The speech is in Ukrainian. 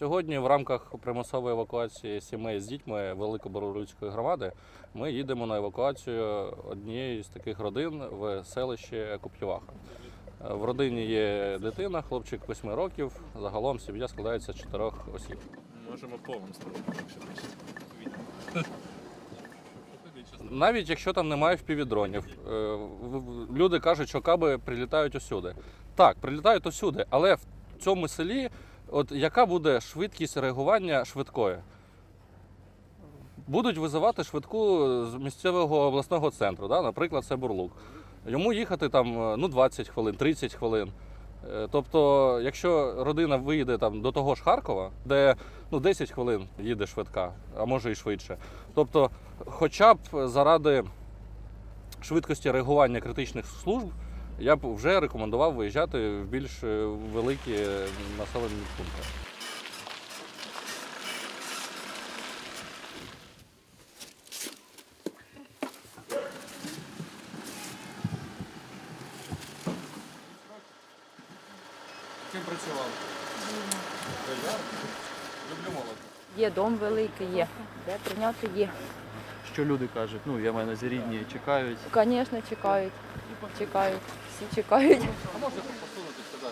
Сьогодні в рамках примусової евакуації сімей з дітьми Великоборолюцької громади ми їдемо на евакуацію однієї з таких родин в селище Купліваха. В родині є дитина, хлопчик 8 років. Загалом сім'я складається з чотирьох осіб. Можемо повним зробити. Навіть якщо там немає впівдронів, е, люди кажуть, що каби прилітають усюди. Так, прилітають усюди, але в цьому селі, от яка буде швидкість реагування швидкої? Будуть визивати швидку з місцевого обласного центру, да? наприклад, це Бурлук. Йому їхати там ну, 20 хвилин, 30 хвилин. Е, Тобто, якщо родина виїде там до того ж Харкова, де ну, 10 хвилин їде швидка, а може і швидше. Тобто, хоча б заради швидкості реагування критичних служб, я б вже рекомендував виїжджати в більш е, великі е, населені пункти. Ким працював? Люблю молодь. Є дом великий, є. Де прийняти є. Що люди кажуть? Ну, я маю на увазі рідні чекають. Звісно, чекають. Чекають, всі чекають. А можна посунути сюди?